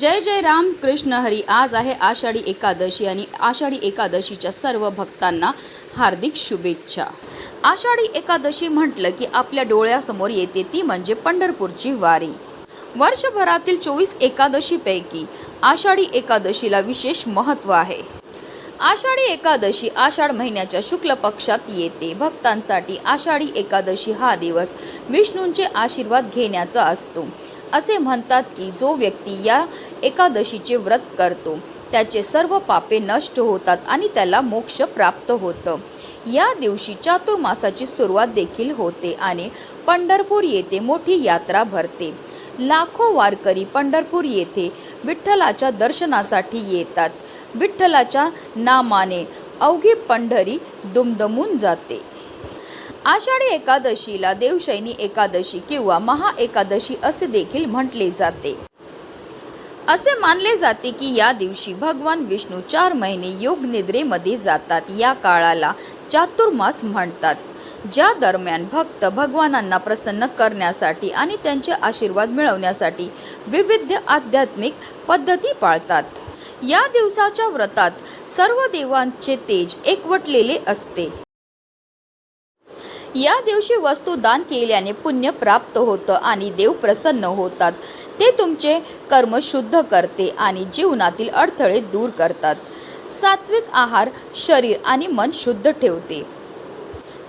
जय जय राम कृष्ण हरी. आज आहे आषाढी एकादशी आणि आषाढी एकादशीच्या सर्व भक्तांना हार्दिक शुभेच्छा. आषाढी एकादशी म्हटलं की आपल्या डोळ्यासमोर येते ती म्हणजे पंढरपूरची वारी. वर्षभरातील चोवीस एकादशीपैकी आषाढी एकादशीला विशेष महत्त्व आहे. आषाढी एकादशी आषाढ महिन्याच्या शुक्ल पक्षात येते. भक्तांसाठी आषाढी एकादशी हा दिवस विष्णूंचे आशीर्वाद घेण्याचा असतो. असे म्हणतात की जो व्यक्ती या एकादशीचे व्रत करतो. त्याचे सर्व पापे नष्ट होतात आणि त्याला मोक्ष प्राप्त होतं. या दिवशी चातुर्मासाची सुरुवात देखील होते आणि पंढरपूर येथे मोठी यात्रा भरते. लाखो वारकरी पंढरपूर येथे विठ्ठलाच्या दर्शनासाठी येतात. विठ्ठलाच्या नामाने अवघी पंढरी दुमदमून जाते. आषाढी एकादशीला देवशैनी एकादशी किंवा महा एकादशी असे देखील म्हटले जाते. असे मानले जाते की या दिवशी भगवान विष्णू चार महिने योग निद्रेमध्ये जातात. या काळाला चातुर्मास म्हणतात. ज्या दरम्यान भक्त भगवानांना प्रसन्न करण्यासाठी आणि त्यांचे आशीर्वाद मिळवण्यासाठी विविध आध्यात्मिक पद्धती पाळतात. या दिवसाच्या व्रतात सर्व देवांचे तेज एकवटलेले असते. या दिवशी वस्तू दान केल्याने पुण्य प्राप्त होतं आणि देव प्रसन्न होतात. ते तुमचे कर्म शुद्ध करते आणि जीवनातील अडथळे दूर करतात. सात्विक आहार शरीर आणि मन शुद्ध ठेवते.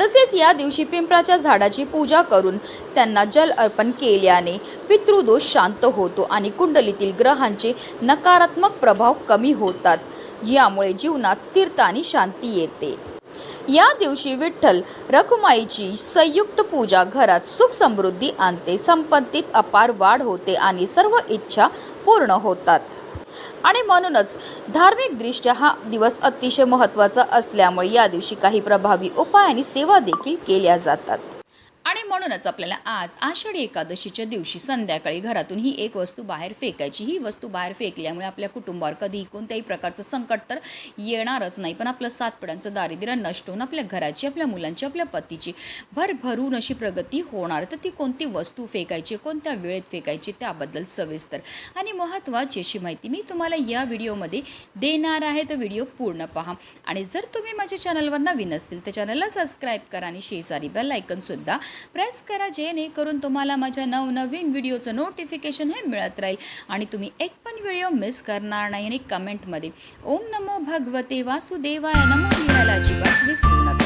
तसेच या दिवशी पिंपळाच्या झाडाची पूजा करून त्यांना जल अर्पण केल्याने पितृदोष शांत होतो आणि कुंडलीतील ग्रहांचे नकारात्मक प्रभाव कमी होतात. यामुळे जीवनात स्थिरता आणि शांती येते. या दिवशी विठ्ठल रखुमाईची संयुक्त पूजा घरात सुख समृद्धी आणते संपत्तीत अपार वाढ होते आणि सर्व इच्छा पूर्ण होतात. आणि म्हणूनच धार्मिकदृष्ट्या हा दिवस अतिशय महत्त्वाचा असल्यामुळे या दिवशी काही प्रभावी उपाय आणि सेवा देखील केल्या जातात. आणि म्हणूनच आपल्याला आज आषाढी एकादशीच्या दिवशी संध्याकाळी घरातून ही एक वस्तू बाहेर फेकायची. ही वस्तू बाहेर फेकल्यामुळे आपल्या कुटुंबावर कधीही कोणत्याही प्रकारचं संकट तर येणारच नाही. पण आपलं सात पिढ्यांचं दारिद्र्य नष्ट होऊन आपल्या घराची आपल्या मुलांची आपल्या पतीची भरभरून अशी प्रगती होणार. तर ती कोणती वस्तू फेकायची कोणत्या वेळेत फेकायची त्याबद्दल सविस्तर आणि महत्त्वाची अशी माहिती मी तुम्हाला या व्हिडिओमध्ये देणार आहे. तर व्हिडिओ पूर्ण पहा. आणि जर तुम्ही माझ्या चॅनलवर नवीन असतील तर चॅनलला सबस्क्राईब करा आणि शेजारी बेल ऐकनसुद्धा प्रेस करा जेणेकरून तुम्हाला माझ्या नवनवीन व्हिडिओचं नोटिफिकेशन हे मिळत राहील. आणि तुम्ही एक पण व्हिडिओ मिस करणार नाही आणि कमेंटमध्ये ओम नमो भगवते वासुदेवाय नमो लिहायला अजिबात विसरू नका.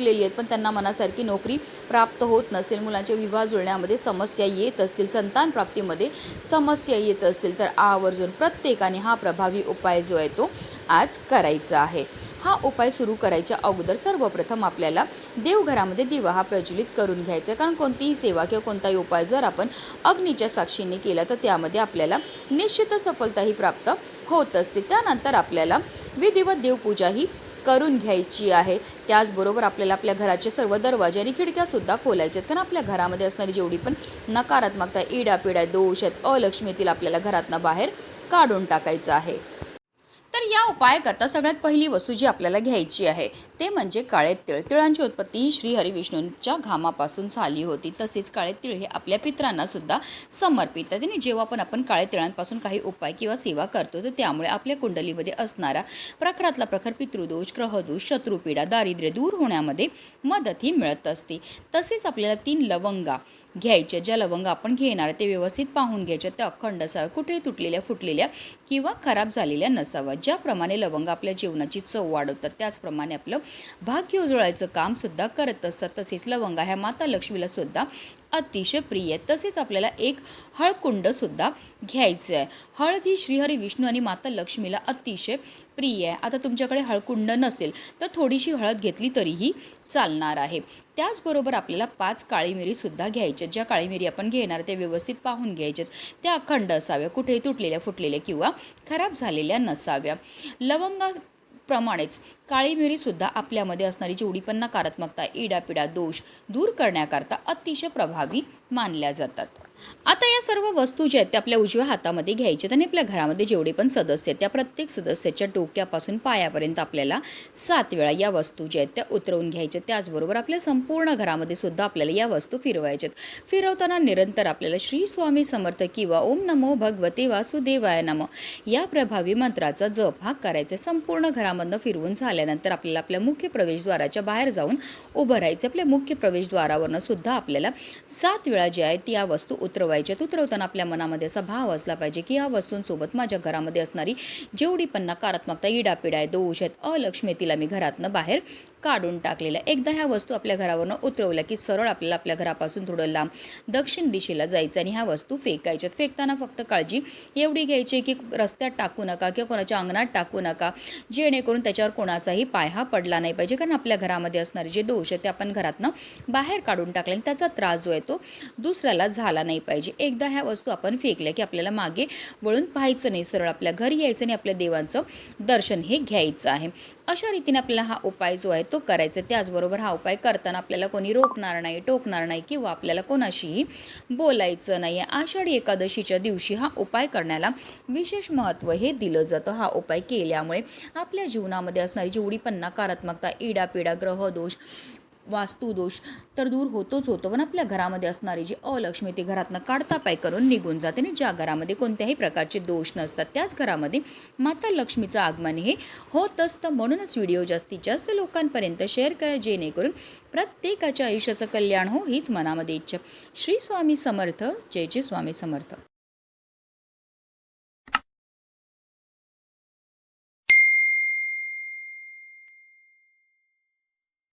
शिकलेली आहेत पण त्यांना मनासारखी नोकरी प्राप्त होत नसेल. मुलांचे विवाह जुळण्यामध्ये समस्या येत असतील संतान प्राप्तीमध्ये समस्या येत असतील तर आवर्जून प्रत्येकाने हा प्रभावी उपाय जो आहे तो आज करायचा आहे. हा उपाय सुरू करायच्या अगोदर सर्वप्रथम आपल्याला देवघरामध्ये दिवा हा प्रज्वलित करून घ्यायचा आहे. कारण कोणतीही सेवा किंवा कोणताही उपाय जर आपण अग्नीच्या साक्षीने केला तर त्यामध्ये आपल्याला निश्चित सफलताही प्राप्त होत असते. त्यानंतर आपल्याला विधिवत देवपूजा ही करून घ्यायची आहे. त्याचबरोबर आपल्याला आपल्या घराचे सर्व दरवाजे आणि खिडक्यासुद्धा खोलायचे आहेत. कारण आपल्या घरामध्ये असणारी जेवढी पण नकारात्मकता इडापिडा दोष आहेत अलक्ष्मीतील आपल्याला घरातनं बाहेर काढून टाकायचं आहे. तर या उपायाकरता सगळ्यात पहिली वस्तू जी आपल्याला घ्यायची आहे ते म्हणजे काळे तिळ. तिळांची उत्पत्ती श्री हरिविष्णूंच्या घामापासून झाली होती. तसेच काळे तिळ हे आपल्या पित्रांना सुद्धा समर्पित. आणि जेव्हा पण आपण काळे तिळांपासून काही उपाय किंवा सेवा करतो तर त्यामुळे आपल्या कुंडलीमध्ये असणारा प्रखरातला प्रखर पितृदोष ग्रहदोष शत्रुपीडा दारिद्र्य दूर होण्यामध्ये मदत ही मिळत असते. तसेच आपल्याला तीन लवंगा घ्यायच्या. ज्या लवंग आपण घेणार ते व्यवस्थित पाहून घ्यायच्या. त्या अखंड असाव्या कुठे तुटलेल्या फुटलेल्या किंवा खराब झालेल्या नसाव्या ज्याप्रमाणे लवंग आपल्या जीवनाची चव वाढवतात त्याचप्रमाणे आपलं भाग्य उजळायचं कामसुद्धा करत असतात. तसेच लवंगा ह्या माता लक्ष्मीला सुद्धा अतिशय प्रिय आहे तसेच आपल्याला एक हळकुंडसुद्धा घ्यायचं आहे. हळद ही श्रीहरी विष्णू आणि माता लक्ष्मीला अतिशय प्रिय आहे. आता तुमच्याकडे हळकुंड नसेल तर थोडीशी हळद घेतली तरीही चालणार आहे. त्याचबरोबर आपल्याला पाच काळी मिरीसुद्धा घ्यायच्या ज्या काळी मिरी आपण घेणार ते व्यवस्थित पाहून घ्यायच्यात त्या अखंड असाव्या कुठेही तुटलेल्या फुटलेल्या किंवा खराब झालेल्या नसाव्या. लवंगा प्रमाणेच काळी मिरीसुद्धा आपल्यामध्ये असणारी जेवढी पण नकारात्मकता इडापिडा दोष दूर करण्याकरता अतिशय प्रभावी मानल्या जातात. आता या सर्व वस्तू ज्या आहेत त्या आपल्या उजव्या हातामध्ये घ्यायच्यात आणि आपल्या घरामध्ये जेवढे पण सदस्य आहेत त्या प्रत्येक सदस्याच्या डोक्यापासून पायापर्यंत आपल्याला सात वेळा या वस्तू ज्या आहेत त्या उतरवून घ्यायच्या त्याचबरोबर आपल्या संपूर्ण घरामध्ये सुद्धा आपल्याला या वस्तू फिरवायच्यात फिरवताना निरंतर आपल्याला श्री स्वामी समर्थ किंवा ओम नमो भगवते वासुदेवाय नम या प्रभावी मंत्राचा जप हा करायचा संपूर्ण घरामधनं फिरवून झाल्यानंतर आपल्याला आपल्या मुख्य प्रवेशद्वाराच्या बाहेर जाऊन उभं राहायचं आपल्या मुख्य प्रवेशद्वारावरनं सुद्धा आपल्याला सात वेळा ज्या आहेत त्या वस्तू उतरवायच्या उतरवताना आपल्या मनामध्ये असा भाव असला पाहिजे की या वस्तूंसोबत माझ्या घरामध्ये असणारी जेवढी पण नकारात्मकता इडापिडा आहे दोष आहेत अलक्ष्मी तिला मी घरातनं बाहेर काढून टाकलेलं आहे. एकदा ह्या वस्तू आपल्या घरावरनं उतरवल्या की सरळ आपल्याला आपल्या घरापासून थोडं लांब दक्षिण दिशेला जायचं आणि ह्या वस्तू फेकायच्यात फेकताना फक्त काळजी एवढी घ्यायची की रस्त्यात टाकू नका किंवा कोणाच्या अंगणात टाकू नका जेणेकरून त्याच्यावर कोणाचाही पाय हा पडला नाही पाहिजे. कारण आपल्या घरामध्ये असणारे जे दोष आहेत ते आपण घरातनं बाहेर काढून टाकले आणि त्याचा त्रास जो आहे तो दुसऱ्याला झाला नाही पाहिजे. एकदा ह्या वस्तू आपण फेकल्या की आपल्याला मागे वळून पाहायचं नाही. सरळ आपल्या घरी यायचं आणि आपल्या देवांचं दर्शन हे घ्यायचं आहे. अशा रीतीने आपल्याला हा उपाय जो आहे तो करायचा आहे. त्याचबरोबर हा उपाय करताना आपल्याला कोणी रोखणार नाही टोकणार नाही किंवा आपल्याला कोणाशीही बोलायचं नाही आहे आषाढी एकादशीच्या दिवशी हा उपाय करण्याला विशेष महत्त्व हे दिलं जातं. हा उपाय केल्यामुळे आपल्या जीवनामध्ये असणारी जेवढी पण नकारात्मकता इडापिडा ग्रहदोष वास्तुदोष तर दूर होतोच होतो. पण आपल्या घरामध्ये असणारी जी अलक्ष्मी ती घरातनं काढता पाय करून निघून जाते. आणि ज्या घरामध्ये कोणत्याही प्रकारचे दोष नसतात त्याच घरामध्ये माता लक्ष्मीचं आगमन हे होत असतं. म्हणूनच व्हिडिओ जास्तीत जास्त लोकांपर्यंत शेअर करा जेणेकरून प्रत्येकाच्या आयुष्याचं कल्याण हो हीच मनामध्ये इच्छा. श्री स्वामी समर्थ. जय जय स्वामी समर्थ.